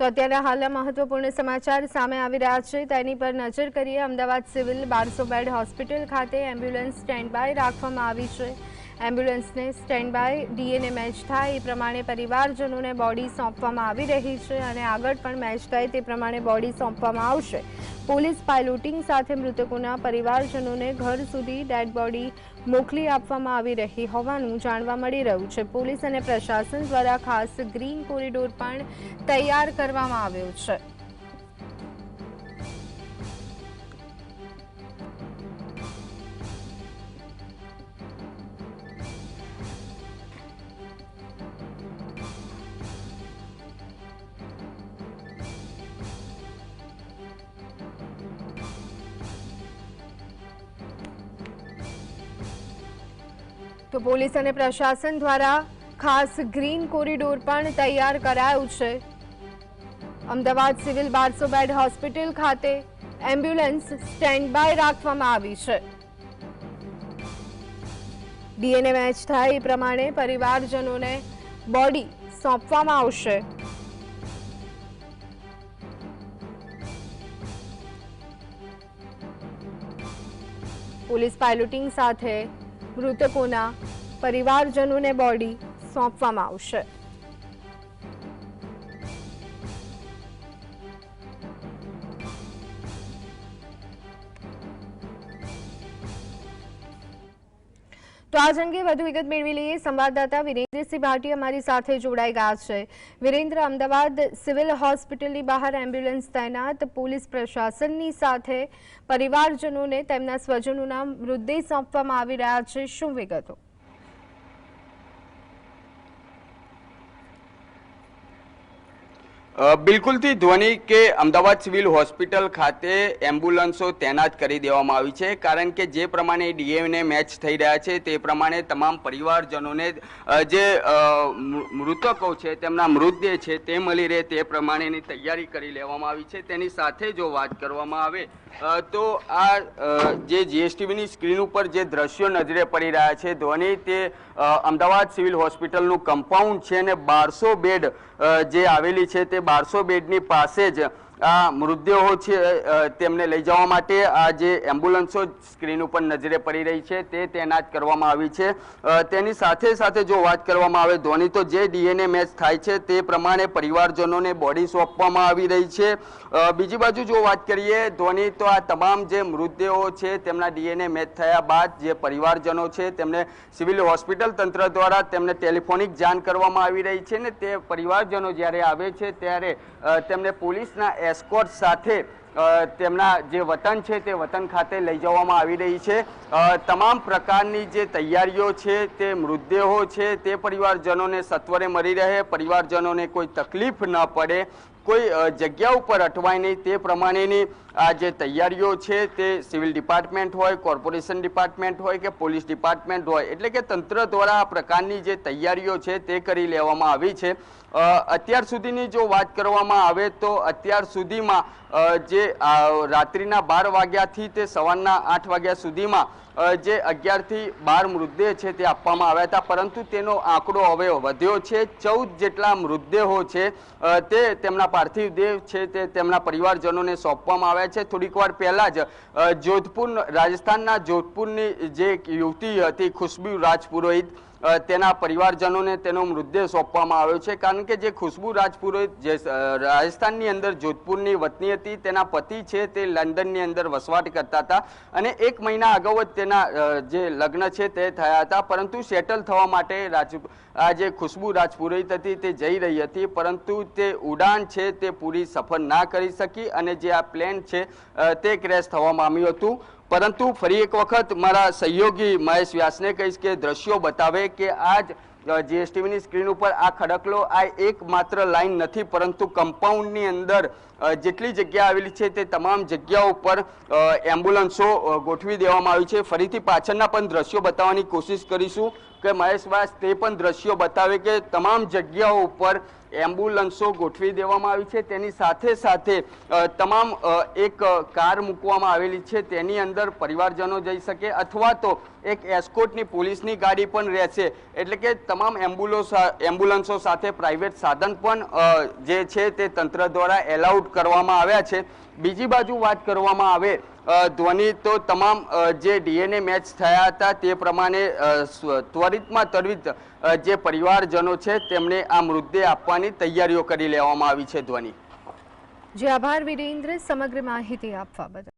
તો અત્યારે હાલના મહત્વપૂર્ણ સમાચાર સામે આવી રહ્યા છે. તેની પર નજર કરીએ, અમદાવાદ સિવિલ બારસો બેડ હોસ્પિટલ ખાતે એમ્બ્યુલન્સ સ્ટેન્ડ બાય રાખવામાં આવી છે. એમ્બ્યુલન્સને સ્ટેન્ડ બાય ડીએનએ મેચ થાય એ પ્રમાણે પરિવારજનોને બોડી સોંપવામાં આવી રહી છે અને આગળ પણ મેચ થાય તે પ્રમાણે બોડી સોંપવામાં આવશે. પોલીસ પાયલોટિંગ સાથે મૃતકોના પરિવારજનોને ઘર સુધી ડેડ બોડી મોકલી આપવામાં આવી રહી હોવાનું જાણવા મળી રહ્યું છે. પોલીસ અને પ્રશાસન દ્વારા ખાસ ગ્રીન કોરિડોર પણ તૈયાર કરવામાં આવ્યો છે. તો પોલીસ અને પ્રશાસન દ્વારા ખાસ ગ્રીન કોરિડોર પણ તૈયાર કરાયું છે. અમદાવાદ સિવિલ બારસો બેડ હોસ્પિટલ ખાતે એમ્બ્યુલન્સ સ્ટેન્ડ બાય રાખવામાં આવી છે. ડીએનએ મેચ થાય એ પ્રમાણે પરિવારજનોને બોડી સોંપવામાં આવશે. પોલીસ પાયલોટિંગ સાથે મૃતકોના પરિવારજનોને બોડી સોંપવામાં આવશે. તો આજ અંગે વધુ વિગત મેળવી લઈએ. સંવાદદાતા વિરેન્દ્રસિંહ ભાટી અમારી સાથે જોડાઈ ગયા છે. વિરેન્દ્ર, અમદાવાદ સિવિલ હોસ્પિટલની બહાર એમ્બ્યુલન્સ તૈનાત પોલીસ પ્રશાસનની સાથે પરિવારજનોને તેમના સ્વજનોના મૃતદેહ સોંપવામાં આવી રહ્યા છે. શું વિગતો? બિલકુલથી ધ્વનિ કે અમદાવાદ સિવિલ હોસ્પિટલ ખાતે એમ્બ્યુલન્સો તૈનાત કરી દેવામાં આવી છે. કારણ કે જે પ્રમાણે ડીએમને મેચ થઈ રહ્યા છે, તે પ્રમાણે તમામ પરિવારજનોને જે મૃતકો છે, તેમના મૃતદેહ છે, તે મળી રહે તે પ્રમાણેની તૈયારી કરી લેવામાં આવી છે. તેની સાથે જો વાત કરવામાં આવે તો આ જે જીએસટીવીની સ્ક્રીન ઉપર જે દ્રશ્યો નજરે પડી રહ્યા છે, ધ્વનિ તે અમદાવાદ સિવિલ હોસ્પિટલનું કમ્પાઉન્ડ છે અને બારસો બેડ જે આવેલી છે તે બારસો બેડની પાસે જ મૃતદેહો છે તેમને લઈ જવા માટે આ જે એમ્બ્યુલન્સો સ્ક્રીન ઉપર નજરે પડી રહી છે, તે તૈનાત કરવામાં આવી છે. તેની સાથે સાથે જો વાત કરવામાં આવે ધોની તો જે ડીએનએ મેચ થાય છે, તે પ્રમાણે પરિવારજનોને બોડી સોંપવામાં આવી રહી છે. બીજી બાજુ જો વાત કરીએ ધોની તો આ તમામ જે મૃતદેહો છે, તેમના ડીએનએ મેચ થયા બાદ જે પરિવારજનો છે, તેમને સિવિલ હોસ્પિટલ તંત્ર દ્વારા તેમને ટેલિફોનિક જાણ કરવામાં આવી રહી છે ને તે પરિવારજનો જ્યારે આવે છે, ત્યારે તેમને પોલીસના એસ્કોર્ટ સાથે તેમના જે વતન છે તે વતન ખાતે લઈ જવામાં આવી રહી છે. તમામ પ્રકારની જે તૈયારીઓ છે, તે મૃતદેહો છે, તે પરિવારજનોને સત્વરે મળી રહે, પરિવારજનોને કોઈ તકલીફ ન પડે, કોઈ જગ્યા ઉપર અટવાય નહીં, તે પ્રમાણેની આ જે તૈયારીઓ છે તે સિવિલ ડિપાર્ટમેન્ટ હોય, કોર્પોરેશન ડિપાર્ટમેન્ટ હોય કે પોલીસ ડિપાર્ટમેન્ટ હોય, એટલે કે તંત્ર દ્વારા આ પ્રકારની જે તૈયારીઓ છે તે કરી લેવામાં આવી છે. અત્યાર સુધીની જો વાત કરવામાં આવે તો અત્યાર સુધીમાં જે રાત્રિના બાર વાગ્યાથી તે સવારના આઠ વાગ્યા સુધીમાં જે અગિયારથી બાર મૃતદેહ છે તે આપવામાં આવ્યા હતા, પરંતુ તેનો આંકડો હવે વધ્યો છે. ચૌદ જેટલા મૃતદેહો છે તે તેમના પાર્થિવ દેહ છે તે તેમના પરિવારજનોને સોંપવામાં આવ્યા છે થોડીક વાર પહેલા જ જોધપુર રાજસ્થાનના જોધપુરની જે યુવતી હતી ખુશ્બુ રાજપુરોહિત તેના પરિવારજનોને તેનો મૃતદેહ સોંપવામાં આવ્યો છે. કારણ કે જે ખુશ્બુ રાજપુરોહિત, જે રાજસ્થાનની અંદર જોધપુરની વતની હતી, તેના પતિ છે તે લંડનની અંદર વસવાટ કરતા હતા અને એક મહિના અગાઉ જ તેના જે લગ્ન છે તે થયા હતા. પરંતુ સેટલ થવા માટે રાજ આ જે ખુશ્બુ રાજપુરોહિત હતી તે જઈ રહી હતી. પરંતુ તે ઉડાન છે તે પૂરી સફર ના કરી શકી અને જે આ પ્લેન છે તે ક્રેશ થવા પામ્યું હતું. પરંતુ ફરી એક વખત મારા સહયોગી મહેશ વ્યાસને કહીશ કે દ્રશ્યો બતાવે કે આ જ જીએસટીવીની સ્ક્રીન ઉપર આ ખડકલો આ એકમાત્ર લાઇન નથી, પરંતુ કમ્પાઉન્ડની અંદર જેટલી જગ્યા આવેલી છે તે તમામ જગ્યાઓ ઉપર એમ્બ્યુલન્સો ગોઠવી દેવામાં આવી છે. ફરીથી પાછળના પણ દ્રશ્યો બતાવવાની કોશિશ કરીશું કે મહેશ વ્યાસ તે પણ દ્રશ્યો બતાવે કે તમામ જગ્યાઓ ઉપર એમ્બ્યુલન્સો ગોઠવી દેવામાં આવી છે. તેની સાથે સાથે તમામ એક કાર મૂકવામાં આવેલી છે. તેની અંદર પરિવારજનો જઈ શકે અથવા તો એક એસ્કોટની પોલીસની ગાડી પણ રહેશે. એટલે કે તમામ એમ્બ્યુલન્સ એમ્બ્યુલન્સો સાથે પ્રાઇવેટ સાધન પણ જે છે તે તંત્ર દ્વારા એલાઉડ કરવામાં આવ્યા છે. બીજી બાજુ વાત કરવામાં આવે ધ્વનિ તો તમામ જે ડીએનએ મેચ થયા હતા તે પ્રમાણે ત્વરિતમાં ત્વરિત જે પરિવારજનો છે તેમને આ મૃતદેહ આપવાની તૈયારીઓ કરી લેવામાં આવી છે ધ્વનિ. જે આભાર, વિરેન્દ્ર. સમગ્ર માહિતી આપવા બદલ.